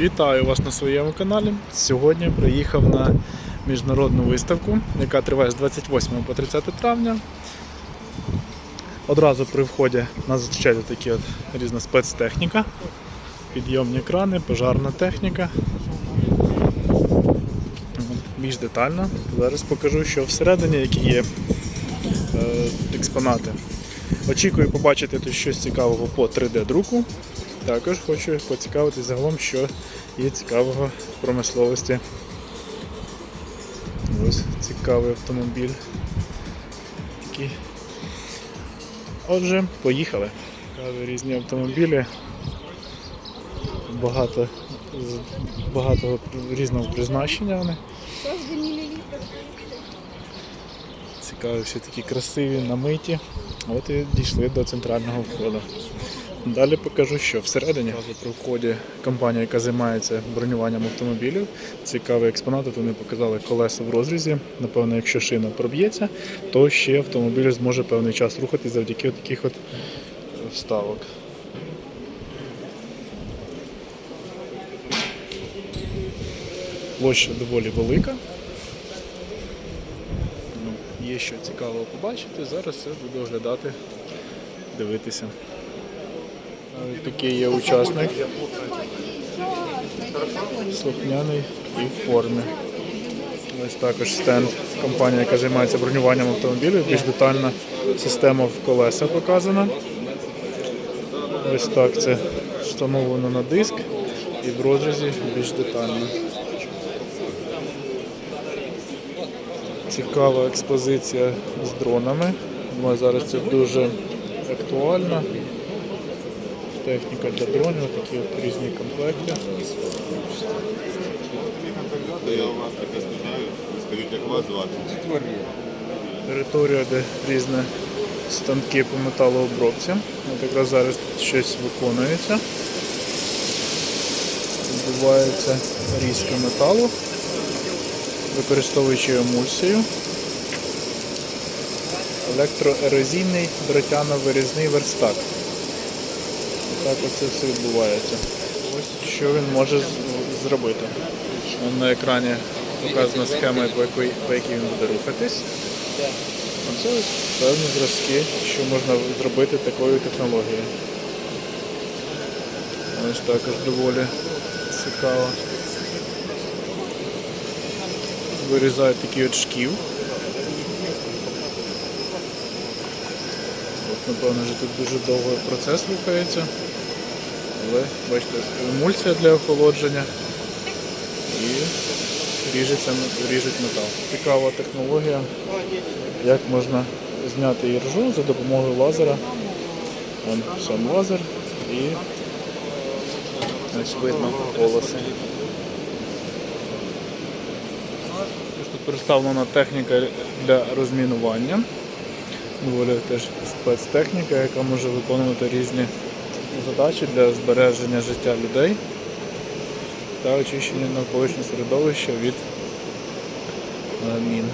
Вітаю вас на своєму каналі. Сьогодні приїхав на міжнародну виставку, яка триває з 28 по 30 травня. Одразу при вході нас зустрічає такі от різна спецтехніка, підйомні крани, пожарна техніка. Більш детально. Зараз покажу, що всередині які є е, експонати. Очікую побачити тут щось цікавого по 3D-друку. Також хочу поцікавитися загалом, що є цікавого в промисловості. Ось цікавий автомобіль. Такий. Отже, поїхали. Цікаві різні автомобілі. Багато, багато різного призначення вони. Цікаві, всі такі красиві, намиті. От і дійшли до центрального входу. Далі покажу, що всередині при вході компанія, яка займається бронюванням автомобілів. Цікаві експонати, вони показали колеса в розрізі. Напевно, якщо шина проб'ється, то ще автомобіль зможе певний час рухати завдяки таких от вставок. Площа доволі велика. Ну, Є що цікавого побачити. Зараз все буду оглядати, дивитися. Такий є учасник. Слухняний і в формі. Ось також стенд компанії, яка займається бронюванням автомобілів. Більш детальна система в колеса показана. Ось так це встановлено на диск і в розрізі більш детально. Цікава експозиція з дронами. Думаю, зараз це дуже актуально. Техніка для дронів, такі от різні комплекти. Я у вас таке спитаю, скажіть, як вас звати? Територія, де різні станки по металообробці. От якраз зараз тут щось виконується. Відбувається різка металу, використовуючи емульсію. Електроерозійний дротяно-вирізний верстак. Так оце все відбувається. Ось що він може зробити. На екрані показана схема, по якій, по якій він буде рухатись. Це певні зразки, що можна зробити такою технологією. Ось також доволі цікаво. Вирізають такий от шків. От, напевно, вже тут дуже довго процес рухається. Але бачите, емульсія для охолодження і ріжеться, ріжуть метал. Цікава технологія, як можна зняти іржу за допомогою лазера. Вон сам лазер і ось видно полоси. Тут представлена техніка для розмінування. Доволі теж спецтехніка, яка може виконувати різні задачі для збереження життя людей та очищення навколишнього середовища від е, мін.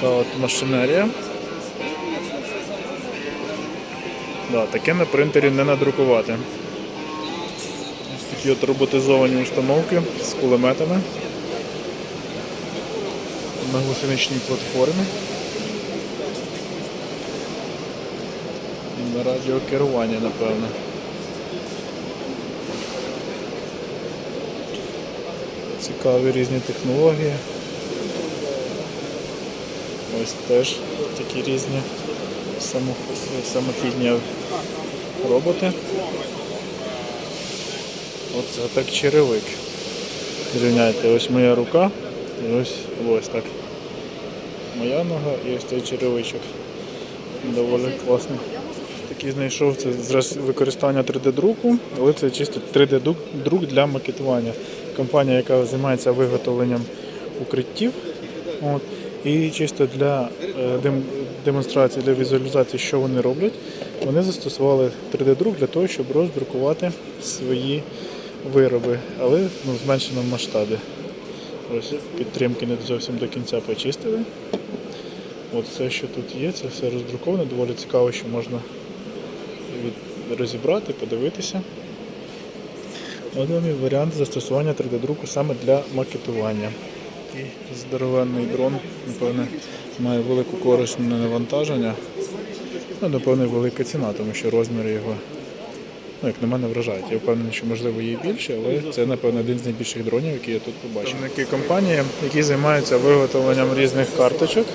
Така от машинерія. Да, таке на принтері не надрукувати. Такі от роботизовані установки з кулеметами на гусеничній платформі. І на радіокерування, напевно. Цікаві різні технології. Ось теж такі різні самох- самохідні роботи. Оце так черевик. Зрівняйте, ось моя рука і ось ось так. Моя нога і ось цей черевичок. Доволі класний. Такий знайшов це з використання 3D-друку, але це чисто 3D-друк для макетування. Компанія, яка займається виготовленням укриттів. От, і чисто для е, демонстрації, для візуалізації, що вони роблять, вони застосували 3D-друк для того, щоб роздрукувати свої вироби, але ну, в зменшеному масштабі. Ось підтримки не зовсім до кінця почистили. От все, що тут є, це все роздруковано, доволі цікаво, що можна від... розібрати, подивитися. От вам і варіант застосування 3D-друку саме для макетування. Такий здоровенний дрон, напевне, має велику користь на навантаження. Ну, напевне, велика ціна, тому що розміри його, ну, як на мене, вражають. Я впевнений, що можливо є більше, але це, напевно, один з найбільших дронів, які я тут побачив. Представники компанії, які займаються виготовленням різних карточок,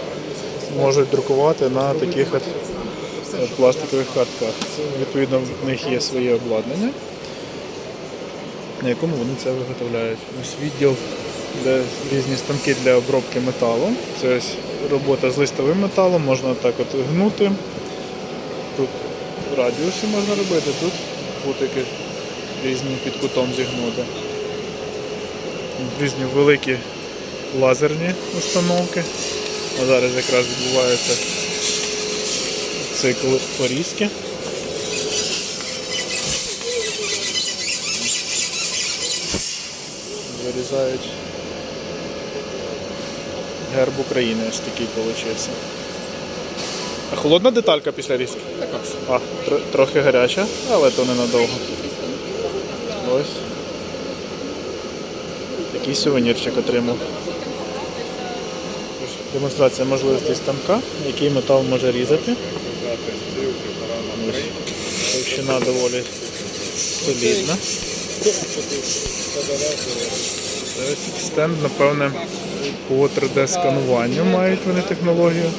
можуть друкувати на таких от пластикових картках. Відповідно, в них є своє обладнання, на якому вони це виготовляють. Ось відділ, де різні станки для обробки металу. Це робота з листовим металом, можна так от гнути. Тут в радіусі можна робити, тут бутики різні під кутом зігнути. Різні великі лазерні установки. А зараз якраз відбувається цикл порізки. Вирізають герб України ось такий вийшов. А холодна деталька після різки? Тр- трохи гаряча, але то ненадовго. Ось. Такий сувенірчик отримав. Демонстрація можливостей станка, який метал може різати. Ось. Товщина доволі солідна. Стенд, напевне, по 3D-скануванню мають вони технологію.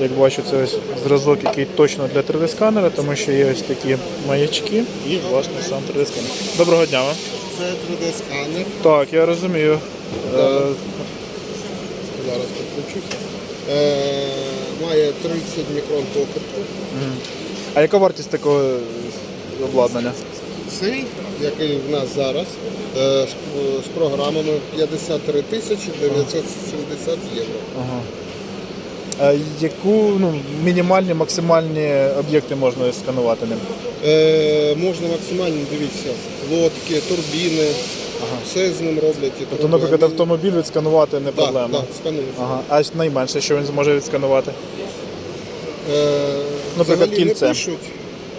Як бачу, це ось зразок, який точно для 3D-сканера, тому що є ось такі маячки і, власне, сам 3D-сканер. Доброго дня вам. Це 3D-сканер. Так, я розумію. Е, Зараз підключуся. Е, має 30 мікрон покритку. а яка вартість такого обладнання? Цей, який в нас зараз, е, з, з програмами 53 тисячі 970 євро. Ага. А яку ну, мінімальні, максимальні об'єкти можна сканувати ним? Е, можна максимально, дивіться, лодки, турбіни, все з ним роблять. І Тобто, наприклад, автомобіль відсканувати не проблема. так, сканують. Ага. А найменше, що він зможе відсканувати? Е, Наприклад, взагалі кільце. Не пишуть.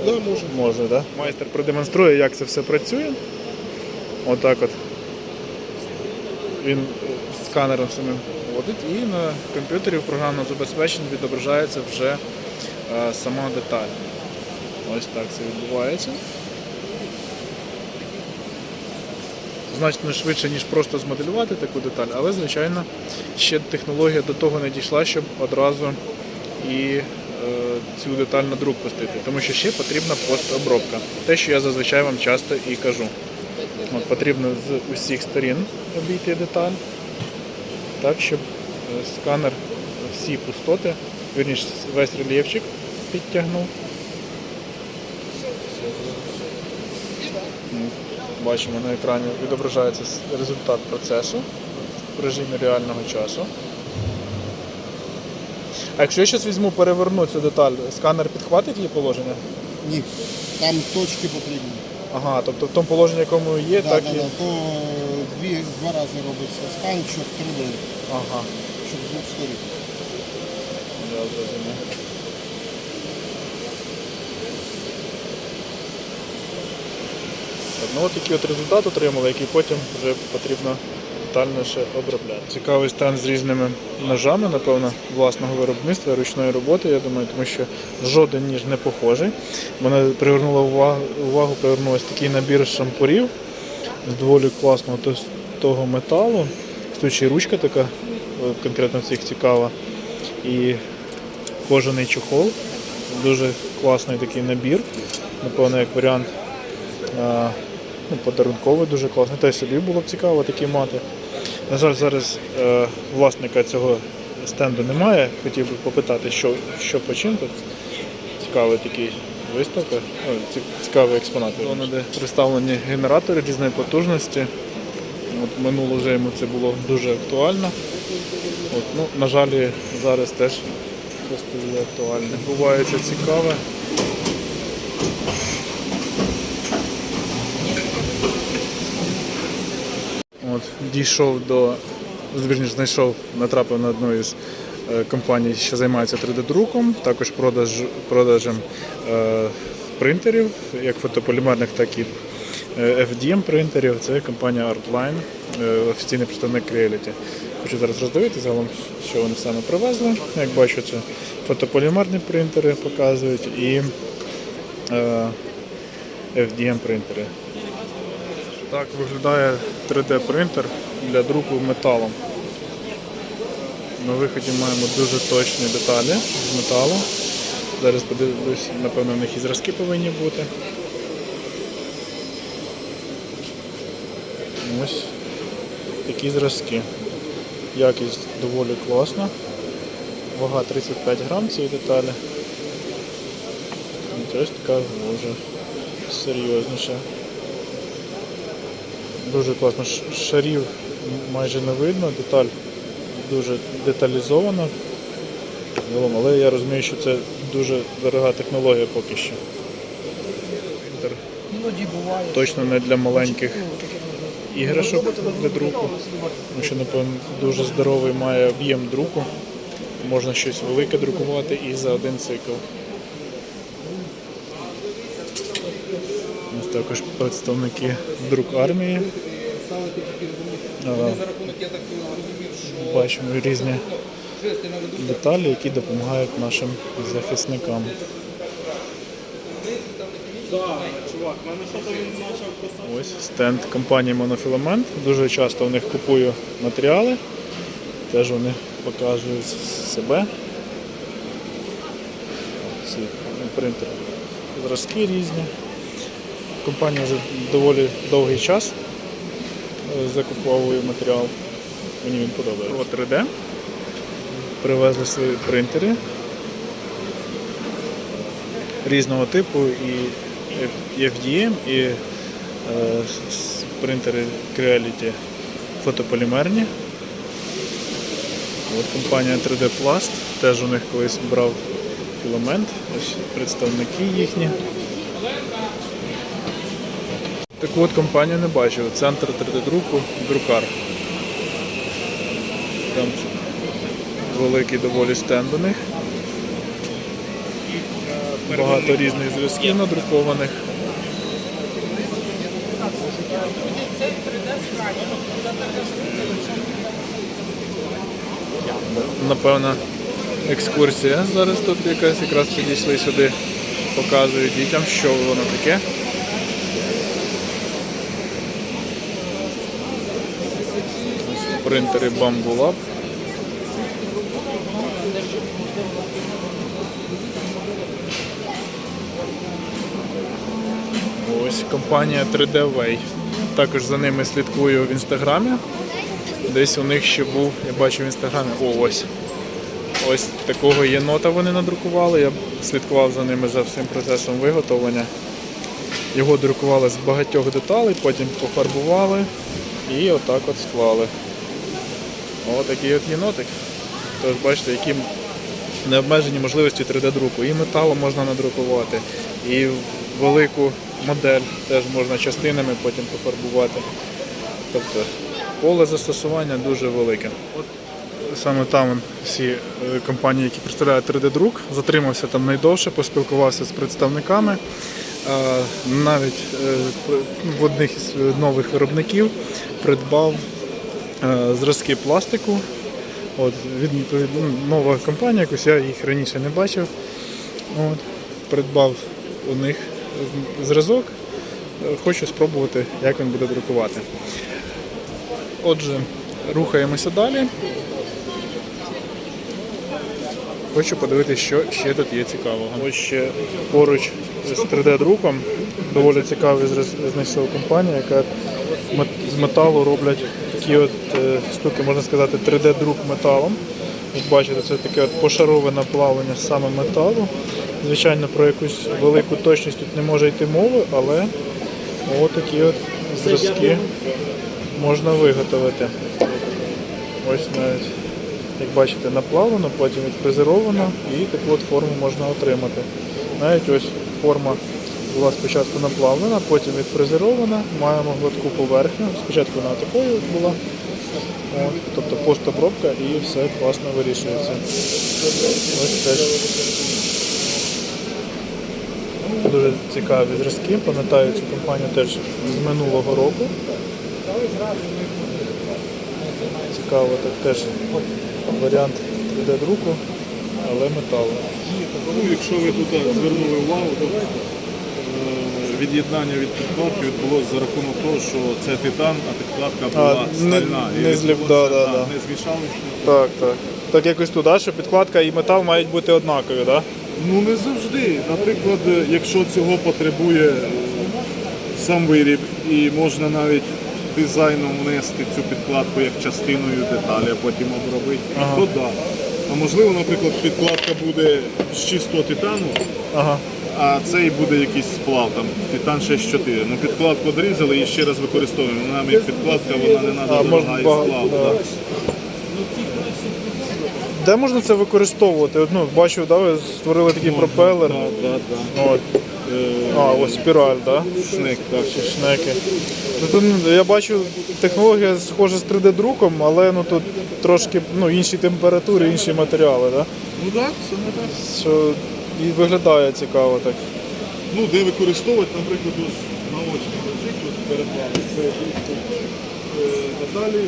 Да, може. Може, так? Да? Майстер продемонструє, як це все працює. Отак от. Він е, сканером самим вводить і на комп'ютері в програмному забезпеченні відображається вже е, сама деталь. Ось так це відбувається. Значно швидше, ніж просто змоделювати таку деталь, але, звичайно, ще технологія до того не дійшла, щоб одразу і е, цю деталь на друк пустити. Тому що ще потрібна постобробка. Те, що я зазвичай вам часто і кажу. От, потрібно з усіх сторін обійти деталь, так, щоб е, сканер всі пустоти, вірніше весь рельєфчик підтягнув. Ну, Бачимо на екрані відображається результат процесу в режимі реального часу. А якщо я зараз візьму, переверну цю деталь, сканер підхватить її положення? Ні, там точки потрібні. Ага, тобто в тому положенні, якому є, Да, так да, і. да. То дві, два рази робиться скан, щоб 3D, Ага, щоб звук сторін. я зрозумів. Ну от такий от результат отримали, який потім вже потрібно детальніше обробляти. Цікавий стан з різними ножами, напевно, власного виробництва, ручної роботи, я думаю, тому що жоден ніж не похожий. Мене привернуло увагу, увагу привернув такий набір шампурів з доволі класного того металу. Тут ще ручка така, е, конкретно цих цікава. І кожаний чохол. Дуже класний такий набір. Напевно, як варіант а, ну, подарунковий, дуже класний. Та й собі було б цікаво такі мати. На жаль, зараз е, власника цього стенду немає. Хотів би попитати, що, що по чим тут. Цікавий такий виставка, цікавий експонат. Зона, де представлені генератори різної потужності. От минулу зиму це було дуже актуально. От, ну, на жаль, зараз теж просто є актуальне. Бувається цікаве. От, дійшов до звірніше знайшов, натрапив на одну із е, компаній, що займається 3D-друком, також продаж, продажем е, принтерів, як фотополімерних, так і FDM принтерів. Це компанія Artline, е, офіційний представник Creality. Хочу зараз роздивити загалом, що вони саме привезли. Як бачу, це фотополімерні принтери показують і е, FDM принтери. Так виглядає 3D принтер для друку металом. На виході маємо дуже точні деталі з металу. Зараз подивлюсь, напевно, в них і зразки повинні бути. Ось такі зразки. Якість доволі класна. Вага 35 грам цієї деталі. І Ось така вже серйозніша. Дуже класно. Шарів майже не видно, деталь дуже деталізована. Але я розумію, що це дуже дорога технологія поки що. Точно не для маленьких іграшок для друку. Тому що, напевно, дуже здоровий має об'єм друку. Можна щось велике друкувати і за один цикл. Ось також представники друк армії. Бачимо різні деталі, які допомагають нашим захисникам. Ось стенд компанії Монофіламент. Дуже часто в них купую матеріали. Теж вони показують себе. Ці принтер. Зразки різні. Компанія вже доволі довгий час е, закуповує матеріал. Мені він подобається. О, 3D. Привезли свої принтери різного типу і FDM, і е, принтери Creality фотополімерні. От компанія 3D Plast, теж у них колись брав філамент, ось представники їхні. Таку от компанію не бачив. Центр 3D-друку, друкар. Там великий доволі стенд у них. Багато різних зв'язків надрукованих. Напевно, екскурсія зараз тут якась якраз підійшли сюди, показують дітям, що воно таке. Принтери Bamboo Lab. Ось компанія 3D Way. Також за ними слідкую в інстаграмі. Десь у них ще був, я бачив в інстаграмі. О, ось. Ось такого єнота вони надрукували. Я слідкував за ними за всім процесом виготовлення. Його друкували з багатьох деталей, потім пофарбували і отак от склали. О, такий от єнотик. Тож бачите, які необмежені можливості 3D-друку. І металом можна надрукувати, і велику модель теж можна частинами потім пофарбувати. Тобто поле застосування дуже велике. От саме там всі е, компанії, які представляють 3D-друк, затримався там найдовше, поспілкувався з представниками. Навіть е, в одних із нових виробників придбав е, зразки пластику. От, від, ну, нова компанія, якось я їх раніше не бачив. От, придбав у них зразок. Хочу спробувати, як він буде друкувати. Отже, рухаємося далі. Хочу подивитися, що ще тут є цікавого. Ось ще поруч з 3D-друком доволі цікавий знайшов компанія, яка з металу роблять такі от е, штуки, можна сказати, 3D-друк металом. Як бачите, це таке от пошарове наплавлення саме металу. Звичайно, про якусь велику точність тут не може йти мови, але отакі от зразки можна виготовити. Ось навіть, як бачите, наплавлено, потім відфрезеровано і таку от форму можна отримати. Навіть ось форма була спочатку наплавлена, потім відфрезерована, маємо гладку поверхню. Спочатку вона такою була, От, тобто постобробка і все класно вирішується. Ось теж. Дуже цікаві зразки. Пам'ятаю цю компанію теж з минулого року. Цікаво, так теж варіант 3D-друку, але металу. Ну, якщо ви тут звернули увагу, то е, від'єднання від підкладки відбулося за рахунок того, що це титан, а підкладка була не- стальна. І не зліп- відбулося, да, да, да. Не змішалося. Так, так. Так якось туди, що підкладка і метал мають бути однакові, так? Да? Ну не завжди. Наприклад, е, якщо цього потребує е, сам виріб, і можна навіть дизайном внести цю підкладку як частиною деталі, а потім обробити, Ага. то да. А можливо, наприклад, підкладка буде з чистого титану, Ага. А цей буде якийсь сплав, там титан 6.4. Ну підкладку одрізали і ще раз використовуємо. Нам як підкладка, вона не треба можна дорога і сплав. да. Де можна це використовувати? От, Ну, бачу, да, ви створили такий пропелер. Да, да, да. От. А, ось спіраль, так? Да? Шнек, так. Чи шнеки. Ну, тут, ну, я бачу, технологія схожа з 3D-друком, але ну, тут трошки ну, інші температури, інші матеріали, да? Ну так, саме так. що і виглядає цікаво так. Ну, де використовувати, наприклад, ось наочно лежить от перед вами. Це е, деталі.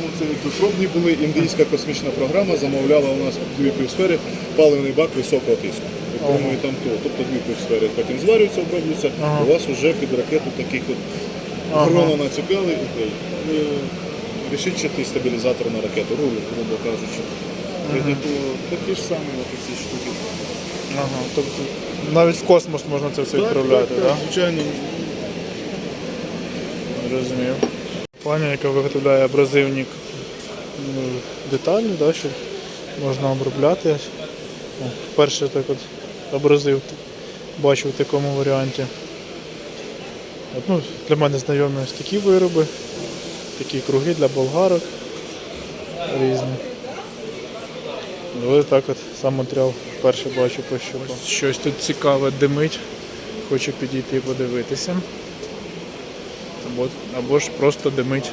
Ну, це якби були. Індійська космічна програма замовляла у нас дві півсфери паливний бак високого тиску. Отримує там то. Тобто дві півсфери потім зварюються, оброблюються. У вас вже під ракету таких от Ага. грона націкали. окей. Е, Решітчатий стабілізатор на ракету, руль, грубо кажучи. То Такі ж самі от ці штуки. Ага. Тобто навіть в космос можна це все відправляти, так, так? так, звичайно. Розумів. Пані, яка виготовляє абразивні ну, деталі, да, що можна обробляти. Вперше так от абразив бачу в такому варіанті. От, ну, для мене знайомі ось такі вироби, такі круги для болгарок різні. Але так от сам матеріал вперше бачу пощупав. Щось тут цікаве димить. Хочу підійти і подивитися. Або, або ж просто димить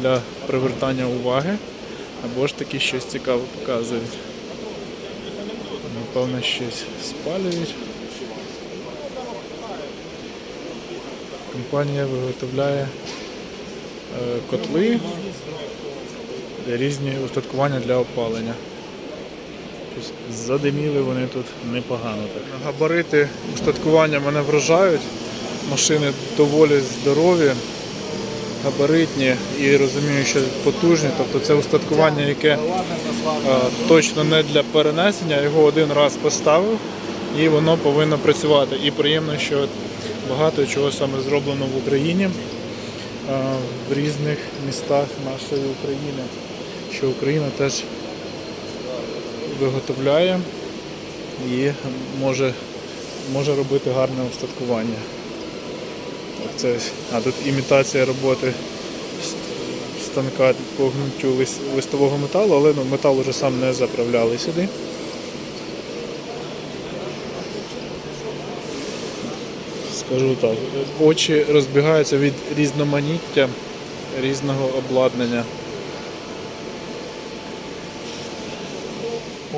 для привертання уваги, або ж таки щось цікаве показують. Напевно, щось спалюють. Компанія виготовляє е, котли, різні устаткування для опалення. Задиміли вони тут непогано так. Габарити устаткування мене вражають. Машини доволі здорові, габаритні і розумію, що потужні. Тобто це устаткування, яке е, точно не для перенесення, його один раз поставив і воно повинно працювати. І приємно, що багато чого саме зроблено в Україні, е, в різних містах нашої України, що Україна теж виготовляє і може, може робити гарне устаткування. Це, а тут імітація роботи станка по гнуттю листового металу, але ну, метал уже сам не заправляли сюди. Скажу так, очі розбігаються від різноманіття різного обладнання.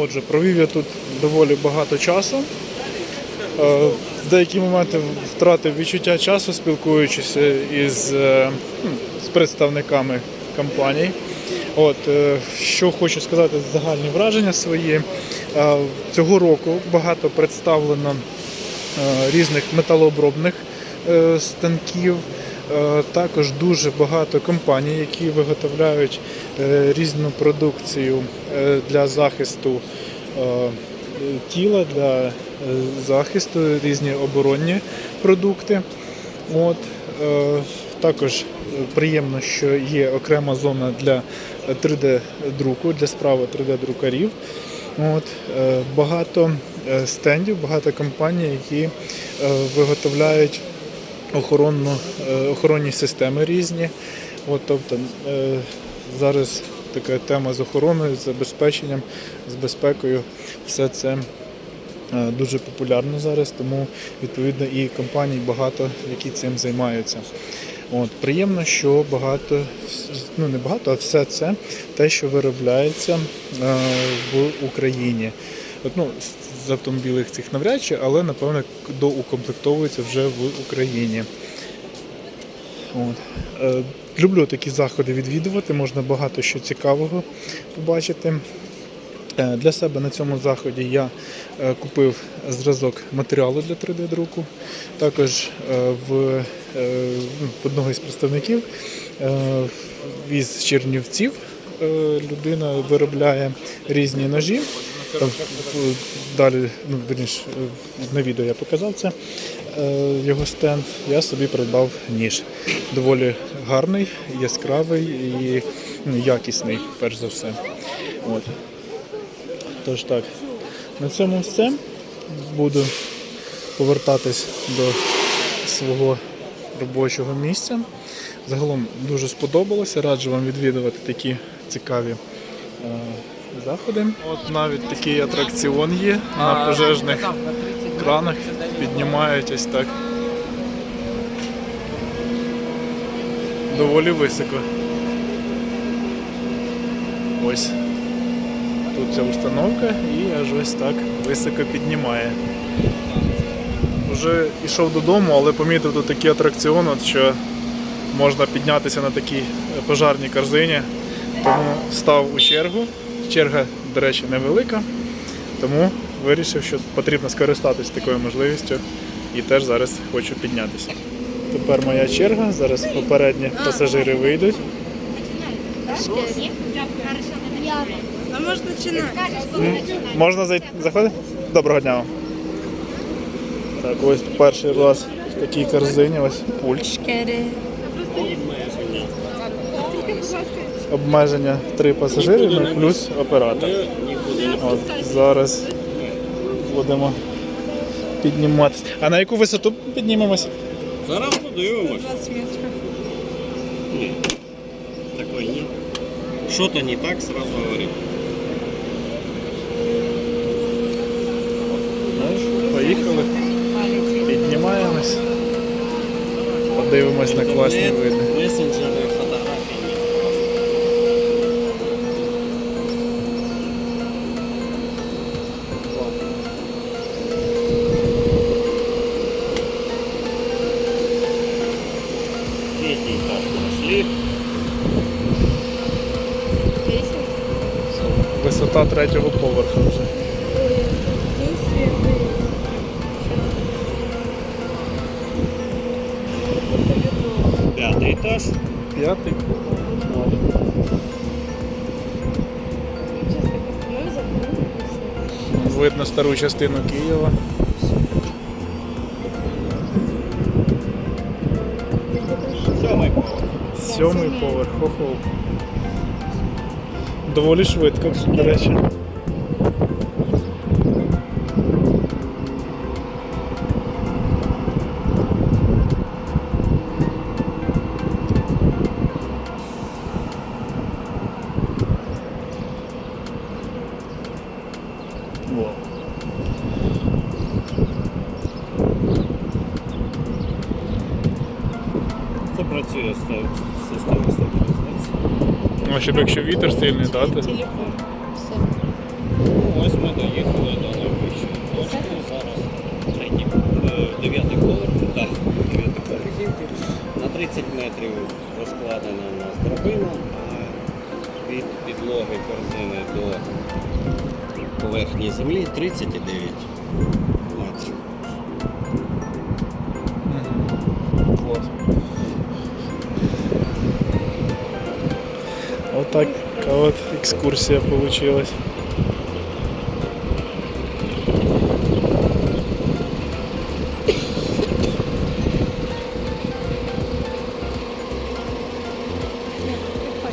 Отже, провів я тут доволі багато часу. Е, В деякі моменти втратив відчуття часу, спілкуючись із, е, ну, з представниками компаній. От, е, що хочу сказати, загальні враження свої. Е, Цього року багато представлено е, різних металообробних е, станків. Е, Також дуже багато компаній, які виготовляють е, різну продукцію е, для захисту е, тіла, для е, захисту, різні оборонні продукти. От, е, також е, приємно, що є окрема зона для 3D-друку, для справи 3D-друкарів. От, е, багато е, стендів, багато компаній, які е, виготовляють охоронну, е, охоронні системи різні. От, тобто, е, зараз така тема з охороною, з забезпеченням, з безпекою. Все це е, дуже популярно зараз, тому відповідно і компаній багато, які цим займаються. От, приємно, що багато, ну не багато, а все це те, що виробляється е, в Україні. От, ну, з- автомобілів цих навряд чи, але напевно доукомплектовується вже в Україні. От. Е, люблю такі заходи відвідувати, можна багато що цікавого побачити. Е, Для себе на цьому заході я е, купив зразок матеріалу для 3D-друку. Також в одного із представників із Чернівців людина виробляє різні ножі. Далі, ну, на відео я показав це, його стенд. Я собі придбав ніж. Доволі гарний, яскравий і ну, якісний, перш за все. От. Тож так, на цьому все. Буду повертатись до свого робочого місця. Загалом дуже сподобалося. Раджу вам відвідувати такі цікаві е, заходи. От навіть такий атракціон є на пожежних кранах. Піднімають ось так. Доволі високо. Ось тут ця установка і аж ось так високо піднімає. Вже йшов додому, але помітив тут такий атракціон, що можна піднятися на такій пожарній корзині. Тому став у чергу. Черга, до речі, невелика, тому вирішив, що потрібно скористатись такою можливістю і теж зараз хочу піднятися. Тепер моя черга, зараз попередні пасажири вийдуть. А можно начинать? Можна зайти? Заходити? Доброго дня вам. Так, ось перший раз в такій корзині, ось пульт. Обмеження три пасажири, ну, плюс оператор. От, зараз будемо підніматися. А на яку висоту піднімемось? Зараз подивимось. Ні. Такой ні. Що то не так, сразу говори. Ну, що, поїхали. Піднімаємось. Подивимось на класні види. Висота третього поверху вже. Пятый этаж. П'ятий. Видно стару частину Києва. Сьомий поверх. Сьомий поверх. Хо-хо. Доволі швидко, до речі. Щоб якщо вітер сильний дати. Ну, Ось ми доїхали до найвищої точки. Зараз третій, е, дев'ятий поверх, там дев'ятий поверх. На 30 метрів розкладена у нас драбина, від підлоги корзини до поверхні землі 39 Отак от екскурсія получилась.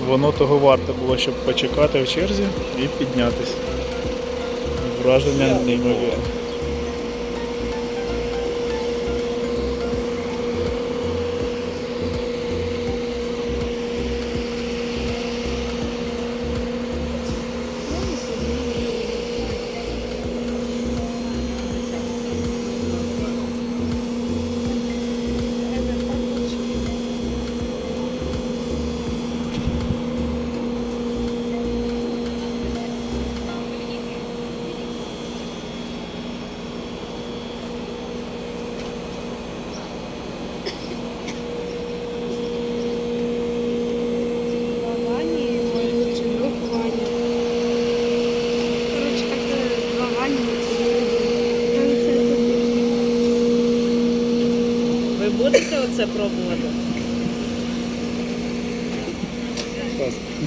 Воно того варто було, щоб почекати в черзі і піднятися. Враження неймовірне.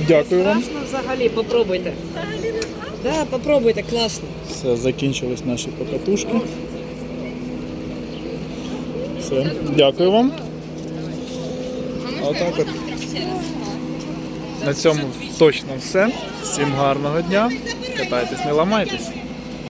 Дякую вам. Страшно взагалі, попробуйте. Да, попробуйте, класно. Все, закінчились наші покатушки. Все, дякую вам. Отак от. На цьому точно все. Всім гарного дня. Катайтесь, не ламайтесь.